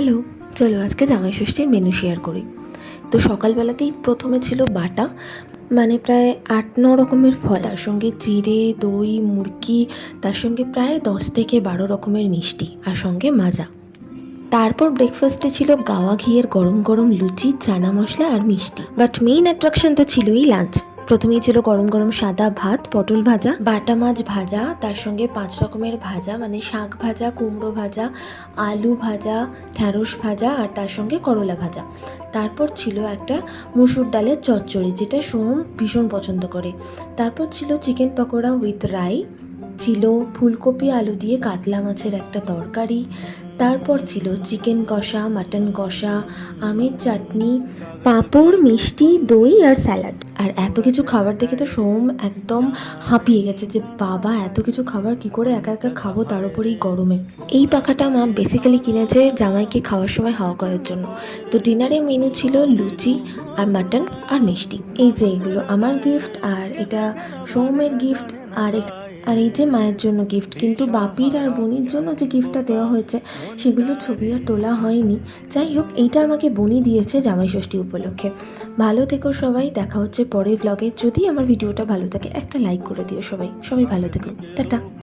Hello, চলো আজকে জামাই ষষ্ঠীর মেনু শেয়ার করি। তো সকালবেলাতেই প্রথমে ছিল বাটা মানে প্রায় আট ন রকমের ফল। তার সঙ্গে চিড়ে দই, মুরগি, তার সঙ্গে প্রায় দশ থেকে বারো রকমের মিষ্টি আর সঙ্গে মাজা। তারপর ব্রেকফাস্টে ছিল গাওয়া ঘিয়ের গরম গরম লুচি, চানা মশলা আর মিষ্টি। বাট মেইন অ্যাট্রাকশন তো ছিলই লাঞ্চ প্রথমেই ছিল গরম গরম সাদা ভাত, পটল ভাজা, বাটা মাছ ভাজা, তার সঙ্গে পাঁচ রকমের ভাজা মানে শাক ভাজা, কুমড়ো ভাজা, আলু ভাজা, ঢ্যাঁড়স ভাজা আর তার সঙ্গে করলা ভাজা। তারপর ছিল একটা মুসুর ডালের চচ্চড়ি, যেটা সোম ভীষণ পছন্দ করে। তারপর ছিল চিকেন পকোড়া উইথ রাই। ছিল ফুলকপি আলু দিয়ে কাতলা মাছের একটা তরকারি, তারপর ছিল চিকেন কষা, মাটন কষা, আমের চাটনি, পাঁপড়, মিষ্টি, দই আর স্যালাড। আর এত কিছু খাবার দেখে তো সোম একদম হাঁপিয়ে গেছে যে, বাবা, এত কিছু খাবার কি করে একা একা খাব তার উপরেই গরমে? এই পাখাটা মা বেসিক্যালি কিনেছে জামাইকে খাওয়ার সময় হাওয়া করার জন্য। তো ডিনারে মেনু ছিল লুচি আর মাটন আর মিষ্টি। এই যে এইগুলো আমার গিফট আর এটা সোমের গিফট আর আর এই যে মায়ের জন্য গিফট কিন্তু বাপির আর বোনির জন্য যে গিফটটা দেওয়া হয়েছে, সেগুলো ছবি আর তোলা হয়নি। যাই হোক, এইটা আমাকে বনি দিয়েছে জামাই ষষ্ঠী উপলক্ষে। ভালো থেকো সবাই, দেখা হচ্ছে পরের ব্লগে যদি আমার ভিডিওটা ভালো থাকে, একটা লাইক করে দিও সবাই। সবাই ভালো থেকো। টাটা।